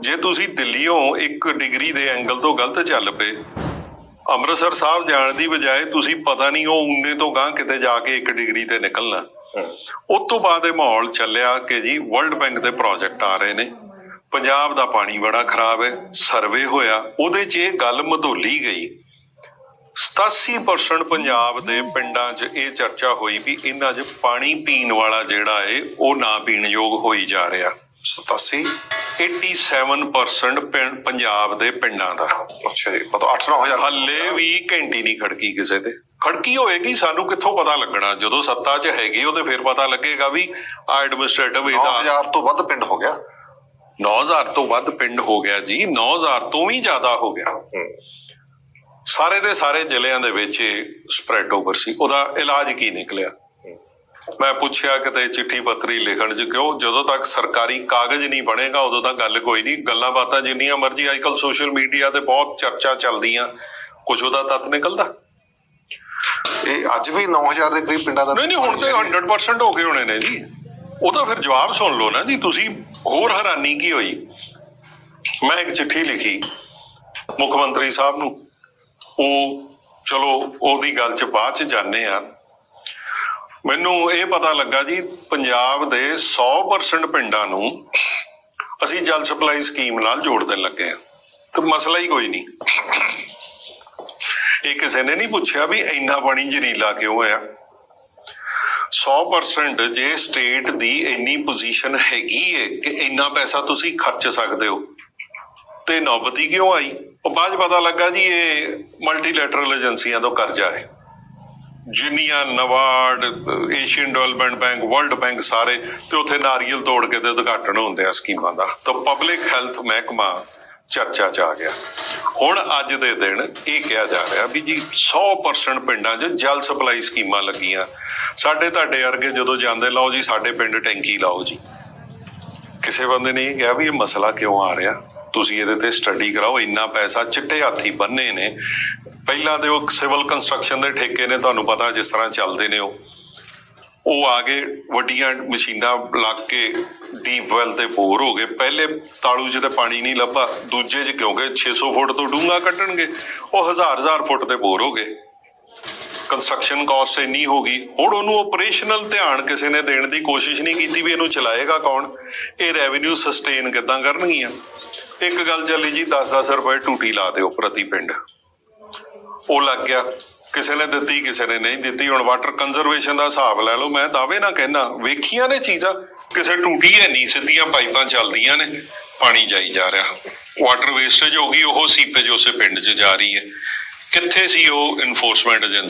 ਜੇ ਤੁਸੀਂ ਦਿੱਲੀੋਂ 1 ਡਿਗਰੀ ਦੇ ਐਂਗਲ ਤੋਂ ਗਲਤ ਚੱਲ ਪਏ ਅੰਮ੍ਰਿਤਸਰ ਸਾਹਿਬ ਜਾਣ ਦੀ ਬਜਾਏ ਤੁਸੀਂ ਪਤਾ ਨਹੀਂ ਉਹ ਉਨੇ ਤੋਂ ਗਾਂ ਕਿਤੇ ਜਾ ਕੇ 1 ਡਿਗਰੀ ਤੇ ਨਿਕਲਣਾ। ਉਸ ਤੋਂ ਬਾਅਦ ਇਹ ਮਾਹੌਲ ਚੱਲਿਆ ਕਿ ਜੀ ਵਰਲਡ ਬੈਂਕ ਦੇ ਪ੍ਰੋਜੈਕਟ ਆ ਰਹੇ ਨੇ। ਪੰਜਾਬ ਦਾ ਪਾਣੀ ਬੜਾ ਖਰਾਬ ਹੈ ਸਰਵੇ ਹੋਇਆ ਉਹਦੇ 'ਚ ਇਹ ਗੱਲ ਮਧੋਲੀ ਗਈ। 87% ਪੰਜਾਬ ਦੇ ਪਿੰਡਾਂ 'ਚ ਇਹ ਚਰਚਾ ਹੋਈ ਵੀ ਇਹਨਾਂ 'ਚ ਪਾਣੀ ਪੀਣ ਵਾਲਾ ਜਿਹੜਾ ਏ ਉਹ ਨਾ ਪੀਣ ਯੋਗ ਹੋਈ ਜਾ ਰਿਹਾ। 87 87% ਪਿੰਡ ਪੰਜਾਬ ਦੇ ਪਿੰਡਾਂ ਦਾ। ਅੱਛਾ ਜੀ ਮਤਲਬ 8-9000 ਹੱਲੇ ਵੀ ਘੰਟੀ ਨਹੀਂ ਖੜਕੀ ਕਿਸੇ ਤੇ। ਖੜਕੀ ਹੋਏਗੀ ਸਾਨੂੰ ਕਿੱਥੋਂ ਪਤਾ ਲੱਗਣਾ? ਜਦੋਂ ਸੱਤਾ 'ਚ ਹੈਗੇ ਉਹਦੇ ਫਿਰ ਪਤਾ ਲੱਗੇਗਾ ਵੀ ਆ ਐਡਮਿਨਿਸਟ੍ਰੇਟਿਵ ਇਹਦਾ 9000 ਤੋਂ ਵੱਧ ਪਿੰਡ ਹੋ ਗਿਆ। 9000 ਤੋਂ ਵੱਧ ਪਿੰਡ ਹੋ ਗਿਆ ਜੀ। 9000 ਤੋਂ ਵੀ ਜ਼ਿਆਦਾ ਹੋ ਗਿਆ। ਸਾਰੇ ਦੇ ਸਾਰੇ ਜ਼ਿਲ੍ਹਿਆਂ ਦੇ ਵਿੱਚ ਸਪਰੈਡ ਓਵਰ ਸੀ। ਉਹਦਾ ਇਲਾਜ ਕੀ ਨਿਕਲਿਆ? ਮੈਂ ਪੁੱਛਿਆ ਕਿਤੇ ਚਿੱਠੀ ਪੱਤਰੀ ਲਿਖਣ ਚ ਕਿਉਂ ਜਦੋਂ ਤੱਕ ਸਰਕਾਰੀ ਕਾਗਜ਼ ਨਹੀਂ ਬਣੇਗਾ ਉਦੋਂ ਤੱਕ ਗੱਲ ਕੋਈ ਨਹੀਂ। ਗੱਲਾਂ ਬਾਤਾਂ ਜਿੰਨੀਆਂ ਮਰਜ਼ੀ ਅੱਜਕੱਲ ਸੋਸ਼ਲ ਮੀਡੀਆ ਤੇ ਬਹੁਤ ਚਰਚਾ ਚੱਲਦੀਆਂ। ਕੁਝ ਉਹਦਾ ਤੱਤ ਨਿਕਲਦਾ? ਇਹ ਅੱਜ ਵੀ 9000 ਦੇ ਕਰੀਬ ਪਿੰਡਾਂ ਦਾ ਨਹੀਂ ਨਹੀਂ ਹੁਣ ਤੇ 100% ਹੋ ਗਏ ਹੋਣੇ ਨੇ ਜੀ। ਉਹਦਾ ਫਿਰ ਜਵਾਬ ਸੁਣ ਲਓ ਨਾ ਜੀ ਤੁਸੀਂ ਹੋਰ ਹੈਰਾਨੀ ਕੀ ਹੋਈ? ਮੈਂ ਇੱਕ ਚਿੱਠੀ ਲਿਖੀ ਮੁੱਖ ਮੰਤਰੀ ਸਾਹਿਬ ਨੂੰ। ਉਹ ਚਲੋ ਉਹਦੀ ਗੱਲ 'ਚ ਬਾਅਦ 'ਚ ਜਾਣੇ ਆ ਮੈਨੂੰ ਇਹ ਪਤਾ ਲੱਗਾ ਜੀ, ਪੰਜਾਬ ਦੇ 100% ਪਿੰਡਾਂ ਨੂੰ ਅਸੀਂ ਜਲ ਸਪਲਾਈ ਸਕੀਮ ਨਾਲ ਜੋੜ ਦੇਣ ਲੱਗੇ ਆ ਤੇ ਮਸਲਾ ਹੀ ਕੋਈ ਨਹੀਂ। ਇਹ ਕਿਸੇ ਨੇ ਨਹੀਂ ਪੁੱਛਿਆ ਵੀ ਇੰਨਾ ਪਾਣੀ ਜ਼ਰੀਲਾ ਕਿਉਂ ਆ 100% ਜੇ ਸਟੇਟ ਦੀ ਇੰਨੀ ਪੋਜੀਸ਼ਨ ਹੈਗੀ ਏ ਕਿ ਇੰਨਾ ਪੈਸਾ ਤੁਸੀਂ ਖਰਚ ਸਕਦੇ ਹੋ, ਤੇ ਨੌਬਤੀ ਕਿਉਂ ਆਈ? ਉਹ ਬਾਅਦ 'ਚ ਪਤਾ ਲੱਗਾ ਜੀ, ਇਹ ਮਲਟੀਲੈਟਰਲ ਏਜੰਸੀਆਂ ਤੋਂ ਕਰਜ਼ਾ ਹੈ। ਜਿੰਨੀਆਂ NABARD, Asian Development Bank, World Bank ਸਾਰੇ ਤੇ ਉੱਥੇ ਨਾਰੀਅਲ ਤੋੜ ਕੇ ਤੇ ਉਦਘਾਟਨ ਹੁੰਦੇ ਆ ਸਕੀਮਾਂ ਦਾ। ਤਾਂ ਪਬਲਿਕ ਹੈਲਥ ਮਹਿਕਮਾ ਚਰਚਾ 'ਚ ਆ ਗਿਆ। ਹੁਣ ਅੱਜ ਦੇ ਦਿਨ ਇਹ ਕਿਹਾ ਜਾ ਰਿਹਾ ਵੀ ਜੀ 100% ਪਿੰਡਾਂ 'ਚ ਜਲ ਸਪਲਾਈ ਸਕੀਮਾਂ ਲੱਗੀਆਂ। ਸਾਡੇ ਤੁਹਾਡੇ ਅਰਗੇ ਜਦੋਂ ਜਾਂਦੇ, ਲਾਓ ਜੀ ਸਾਡੇ ਪਿੰਡ ਟੈਂਕੀ ਲਾਓ ਜੀ। ਕਿਸੇ ਬੰਦੇ ਨੇ ਇਹ ਕਿਹਾ ਵੀ ਇਹ ਮਸਲਾ ਕਿਉਂ ਆ ਰਿਹਾ? ਤੁਸੀਂ ਇਹਦੇ ਤੇ ਸਟੱਡੀ ਕਰਾਓ, ਇੰਨਾ ਪੈਸਾ ਚਿੱਟੇ ਹਾਥੀ ਬੰਨੇ ਨੇ। ਪਹਿਲਾਂ ਦੇ ਉਹ ਸਿਵਲ ਕੰਸਟਰਕਸ਼ਨ ਦੇ ਠੇਕੇ ਨੇ, ਤੁਹਾਨੂੰ ਪਤਾ ਜਿਸ ਤਰ੍ਹਾਂ ਚੱਲਦੇ ਨੇ ਉਹ। ਉਹ ਆ ਗਏ ਵੱਡੀਆਂ ਮਸ਼ੀਨਾਂ ਲੱਗ ਕੇ ਡੀਪ ਵੈਲ ਤੇ ਬੋਰ ਹੋ ਗਏ। ਪਹਿਲੇ ਤਾਲੂ 'ਚ ਤੇ ਪਾਣੀ ਨਹੀਂ ਲੱਭਾ, ਦੂਜੇ 'ਚ ਕਿਉਂਕਿ 600 ਫੁੱਟ ਤੋਂ ਡੂੰਘਾ ਕੱਢਣਗੇ, ਉਹ ਹਜ਼ਾਰ ਹਜ਼ਾਰ ਫੁੱਟ ਤੇ ਬੋਰ ਹੋ ਗਏ। ਕੰਸਟਰਕਸ਼ਨ ਕਾਸਟ ਇੰਨੀ ਹੋ ਗਈ। ਹੁਣ ਉਹਨੂੰ ਆਪਰੇਸ਼ਨਲ ਧਿਆਨ ਕਿਸੇ ਨੇ ਦੇਣ ਦੀ ਕੋਸ਼ਿਸ਼ ਨਹੀਂ ਕੀਤੀ ਵੀ ਇਹਨੂੰ ਚਲਾਏਗਾ ਕੌਣ, ਇਹ ਰੈਵਨਿਊ ਸਸਟੇਨ ਕਿੱਦਾਂ ਕਰਨਗੀਆਂ। ਇੱਕ ਗੱਲ ਚੱਲੀ ਜੀ 10-10 ਰੁਪਏ ਟੂਟੀ ਲਾ ਦਿਓ ਪ੍ਰਤੀ ਪਿੰਡ। ਉਹ ਲੱਗ ਗਿਆ। ਕਿਸੇ ਨੇ ਦਿੱਤੀ, ਕਿਸੇ ਨੇ ਨਹੀਂ ਦਿੱਤੀ। ਹੁਣ ਵਾਟਰ ਕੰਜ਼ਰਵੇਸ਼ਨ ਦਾ ਹਿਸਾਬ ਲੈ ਲਓ। ਮੈਂ ਦਾਅਵੇ ਨਾ ਕਹਿਣਾ ਵੇਖੀਆਂ ਨੇ ਚੀਜ਼ਾਂ। ਕਿਸੇ ਟੂਟੀ ਹੈ ਨਹੀਂ, ਸਿੱਧੀਆਂ ਪਾਈਪਾਂ ਚੱਲਦੀਆਂ ਨੇ। ਪਾਣੀ ਜਾਈ ਜਾ ਰਿਹਾ। ਵਾਟਰ ਵੇਸਟੇਜ ਹੋ ਗਈ, ਉਹ ਸੀਪੇਜ ਉਸੇ ਪਿੰਡ 'ਚ ਜਾ ਰਹੀ ਹੈ। ਕਿੱਥੇ ਸੀ ਉਹ ਇਨਫੋਰਸਮੈਂਟ ਏਜੰਸੀ